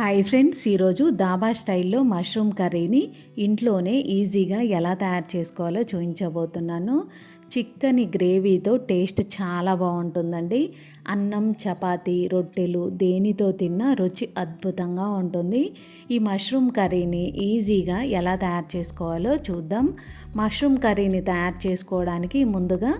Hi friends ఈరోజు దాబా స్టైల్లో mushroom కర్రీని ఇంట్లోనే ఈజీగా ఎలా తయారు చేసుకోవాలో చూపించబోతున్నాను చిక్కని గ్రేవీతో టేస్ట్ చాలా బాగుంటుందండి. అన్నం చపాతీ రొట్టెలు దేనితో తిన్నా రుచి అద్భుతంగా ఉంటుంది. ఈ మష్రూమ్ కర్రీని ఈజీగా ఎలా తయారు చేసుకోవాలో చూద్దాం. మష్రూమ్ కర్రీని తయారు చేసుకోవడానికి ముందుగా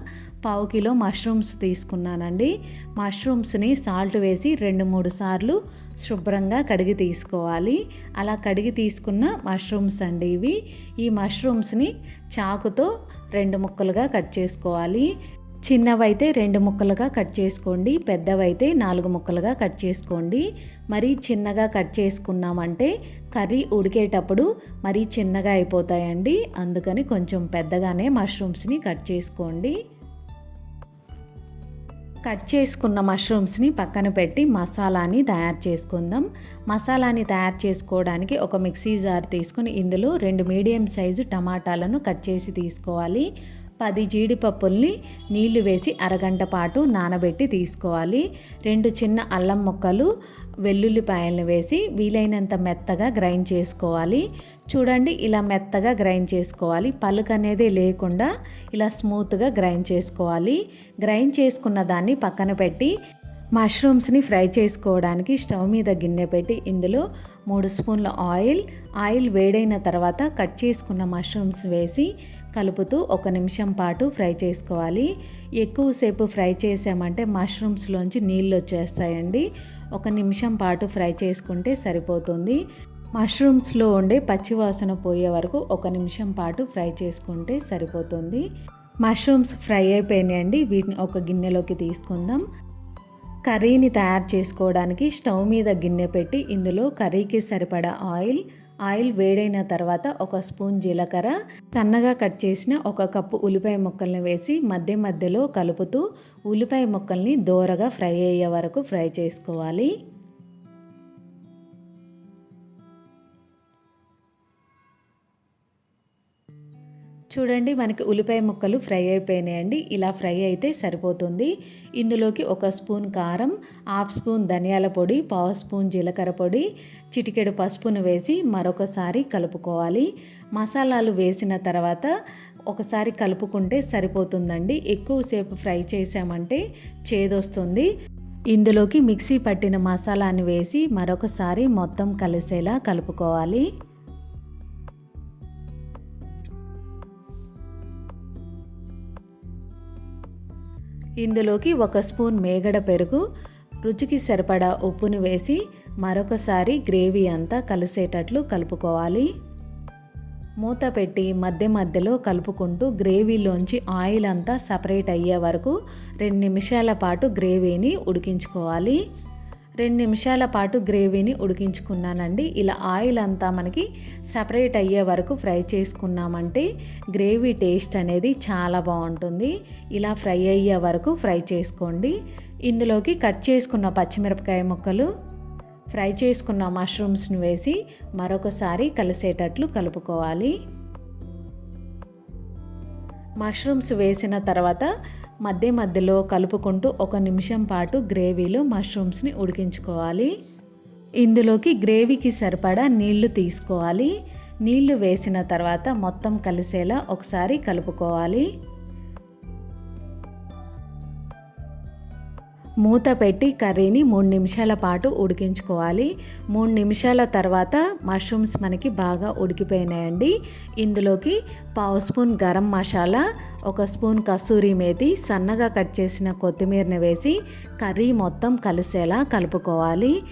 పావు కిలో మష్రూమ్స్ తీసుకున్నానండి. మష్రూమ్స్ని సాల్ట్ వేసి రెండు మూడు సార్లు శుభ్రంగా కడిగి తీసుకోవాలి. అలా కడిగి తీసుకున్న మష్రూమ్స్ అండి ఇవి. ఈ మష్రూమ్స్ని చాకుతో రెండు ముక్కలుగా కట్ చేసుకోవాలి. చిన్నవైతే రెండు ముక్కలుగా కట్ చేసుకోండి పెద్దవైతే నాలుగు ముక్కలుగా కట్ చేసుకోండి. మరీ చిన్నగా కట్ చేసుకున్నామంటే కర్రీ ఉడికేటప్పుడు మరీ చిన్నగా అయిపోతాయండి. అందుకని కొంచెం పెద్దగానే మష్రూమ్స్ని కట్ చేసుకోండి. కట్ చేసుకున్న మష్రూమ్స్ని పక్కన పెట్టి మసాలాని తయారు చేసుకుందాం. మసాలాని తయారు చేసుకోవడానికి ఒక మిక్సీ జార్ తీసుకుని ఇందులో రెండు మీడియం సైజు టమాటాలను కట్ చేసి తీసుకోవాలి. పది జీడిపప్పుల్ని నీళ్ళు వేసి అరగంట పాటు నానబెట్టి తీసుకోవాలి. రెండు చిన్న అల్లం ముక్కలు వెల్లుల్లిపాయలను వేసి వీలైనంత మెత్తగా గ్రైండ్ చేసుకోవాలి. చూడండి ఇలా మెత్తగా గ్రైండ్ చేసుకోవాలి. పలుకు అనేది లేకుండా ఇలా స్మూత్గా గ్రైండ్ చేసుకోవాలి. గ్రైండ్ చేసుకున్న దాన్ని పక్కన పెట్టి మష్రూమ్స్ని ఫ్రై చేసుకోవడానికి స్టవ్ మీద గిన్నె పెట్టి ఇందులో మూడు స్పూన్ల ఆయిల్ ఆయిల్ వేడైన తర్వాత కట్ చేసుకున్న మష్రూమ్స్ వేసి కలుపుతూ ఒక నిమిషం పాటు ఫ్రై చేసుకోవాలి. ఎక్కువసేపు ఫ్రై చేసామంటే మష్రూమ్స్లోంచి నీళ్ళు వచ్చేస్తాయండి. ఒక నిమిషం పాటు ఫ్రై చేసుకుంటే సరిపోతుంది. మష్రూమ్స్లో ఉండే పచ్చివాసన పోయే వరకు ఒక నిమిషం పాటు ఫ్రై చేసుకుంటే సరిపోతుంది. మష్రూమ్స్ ఫ్రై అయిపోయినాయండి. వీటిని ఒక గిన్నెలోకి తీసుకుందాం. కర్రీని తయారు చేసుకోవడానికి స్టవ్ మీద గిన్నె పెట్టి ఇందులో కర్రీకి సరిపడా ఆయిల్ ఆయిల్ వేడైన తర్వాత ఒక స్పూన్ జీలకర్ర సన్నగా కట్ చేసిన ఒక కప్పు ఉల్లిపాయ ముక్కల్ని వేసి మధ్య మధ్యలో కలుపుతూ ఉల్లిపాయ ముక్కల్ని దోరగా ఫ్రై అయ్యే వరకు ఫ్రై చేసుకోవాలి. చూడండి మనకి ఉల్లిపాయ ముక్కలు ఫ్రై అయిపోయినాయండి. ఇలా ఫ్రై అయితే సరిపోతుంది. ఇందులోకి ఒక స్పూన్ కారం హాఫ్ స్పూన్ ధనియాల పొడి పావు స్పూన్ జీలకర్ర పొడి చిటికెడు పసుపును వేసి మరొకసారి కలుపుకోవాలి. మసాలాలు వేసిన తర్వాత ఒకసారి కలుపుకుంటే సరిపోతుందండి. ఎక్కువసేపు ఫ్రై చేసామంటే చేదొస్తుంది. ఇందులోకి మిక్సీ పట్టిన మసాలాని వేసి మరొకసారి మొత్తం కలిసేలా కలుపుకోవాలి. ఇందులోకి ఒక స్పూన్ మేగడ పెరుగు రుచికి సరిపడా ఉప్పును వేసి మరొకసారి గ్రేవీ అంతా కలిసేటట్లు కలుపుకోవాలి. మూత పెట్టి మధ్య మధ్యలో కలుపుకుంటూ గ్రేవీలోంచి ఆయిల్ అంతా సపరేట్ అయ్యే వరకు రెండు నిమిషాల పాటు గ్రేవీని ఉడికించుకోవాలి. రెండు నిమిషాల పాటు గ్రేవీని ఉడికించుకున్నానండి. ఇలా ఆయిల్ అంతా మనకి సపరేట్ అయ్యే వరకు ఫ్రై చేసుకున్నామంటే గ్రేవీ టేస్ట్ అనేది చాలా బాగుంటుంది. ఇలా ఫ్రై అయ్యే వరకు ఫ్రై చేసుకోండి. ఇందులోకి కట్ చేసుకున్న పచ్చిమిరపకాయ ముక్కలు ఫ్రై చేసుకున్న మష్రూమ్స్ని వేసి మరొకసారి కలిసేటట్లు కలుపుకోవాలి. మష్రూమ్స్ వేసిన తర్వాత మధ్య మధ్యలో కలుపుకుంటూ ఒక నిమిషం పాటు గ్రేవీలో మష్రూమ్స్ని ఉడికించుకోవాలి. ఇందులోకి గ్రేవీకి సరిపడా నీళ్ళు తీసుకోవాలి. నీళ్ళు వేసిన తర్వాత మొత్తం కలిసేలా ఒకసారి కలుపుకోవాలి. మూత పెట్టి కర్రీని మూడు నిమిషాల పాటు ఉడికించుకోవాలి. మూడు నిమిషాల తర్వాత మష్రూమ్స్ మనకి బాగా ఉడికిపోయినాయండి. ఇందులోకి పావు స్పూన్ గరం మసాలా ఒక స్పూన్ కస్తూరి మేతి సన్నగా కట్ చేసిన కొత్తిమీరని వేసి కర్రీ మొత్తం కలిసేలా కలుపుకోవాలి.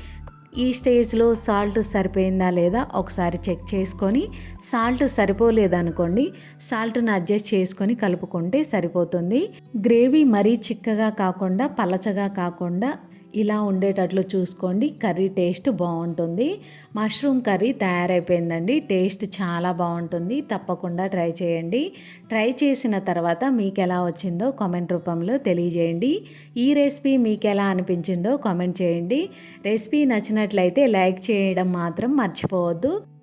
ఈ స్టేజ్లో సాల్ట్ సరిపోయిందా లేదా ఒకసారి చెక్ చేసుకొని సాల్ట్ సరిపోలేదనుకోండి సాల్ట్ను అడ్జస్ట్ చేసుకొని కలుపుకుంటే సరిపోతుంది. గ్రేవీ మరీ చిక్కగా కాకుండా పలచగా కాకుండా ఇలా ఉండేటట్లు చూసుకోండి. కర్రీ టేస్ట్ బాగుంటుంది. మష్రూమ్ కర్రీ తయారైపోయిందండి. టేస్ట్ చాలా బాగుంటుంది. తప్పకుండా ట్రై చేయండి. ట్రై చేసిన తర్వాత మీకు ఎలా వచ్చిందో కామెంట్ రూపంలో తెలియజేయండి. ఈ రెసిపీ మీకు ఎలా అనిపించిందో కామెంట్ చేయండి. రెసిపీ నచ్చినట్లయితే లైక్ చేయడం మాత్రం మర్చిపోవద్దు.